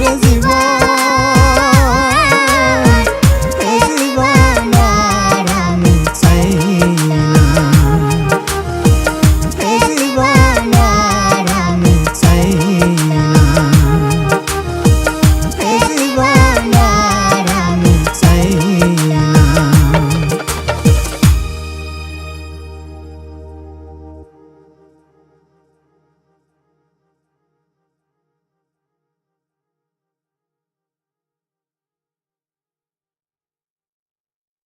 Rezivan